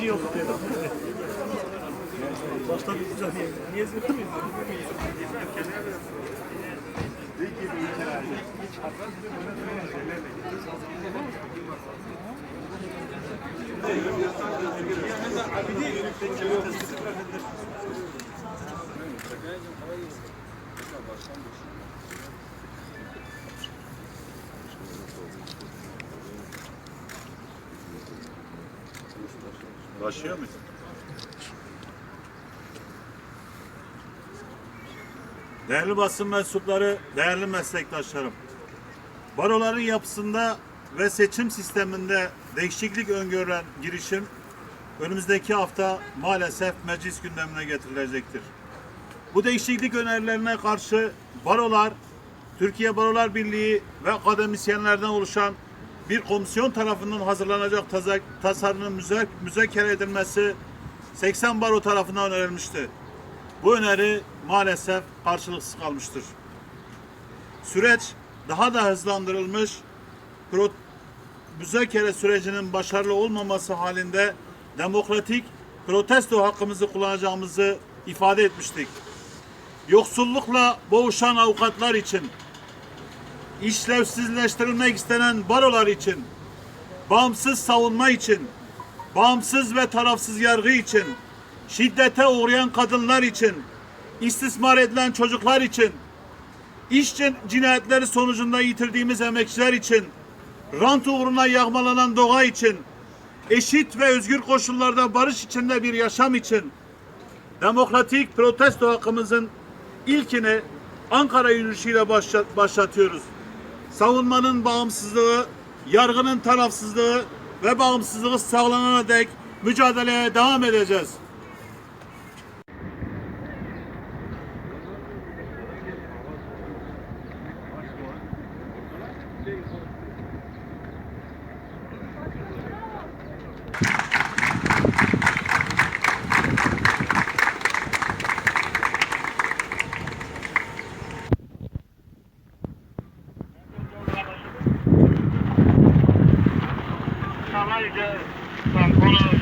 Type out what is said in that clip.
şey. Başta bir güzel. Niye zıplamıyorsun? Başlıyor muyuz? Değerli basın mensupları, değerli meslektaşlarım. Baroların yapısında ve seçim sisteminde değişiklik öngören girişim önümüzdeki hafta maalesef meclis gündemine getirilecektir. Bu değişiklik önerilerine karşı barolar, Türkiye Barolar Birliği ve akademisyenlerden oluşan bir komisyon tarafından hazırlanacak tasarının müze- müzakere edilmesi 80 baro tarafından önerilmişti. Bu öneri maalesef karşılıksız kalmıştır. Süreç daha da hızlandırılmış, müzakere sürecinin başarılı olmaması halinde demokratik protesto hakkımızı kullanacağımızı ifade etmiştik. Yoksullukla boğuşan avukatlar için, işlevsizleştirilmek istenen barolar için, bağımsız savunma için, bağımsız ve tarafsız yargı için, şiddete uğrayan kadınlar için, istismar edilen çocuklar için, iş cin- cinayetleri sonucunda yitirdiğimiz emekçiler için, rant uğruna yağmalanan doğa için, eşit ve özgür koşullarda barış içinde bir yaşam için, demokratik protesto hakkımızın ilkini Ankara yürüyüşüyle başlat- başlatıyoruz. Savunmanın bağımsızlığı, yargının tarafsızlığı ve bağımsızlığı sağlanana dek mücadeleye devam edeceğiz. Halde, Bankola,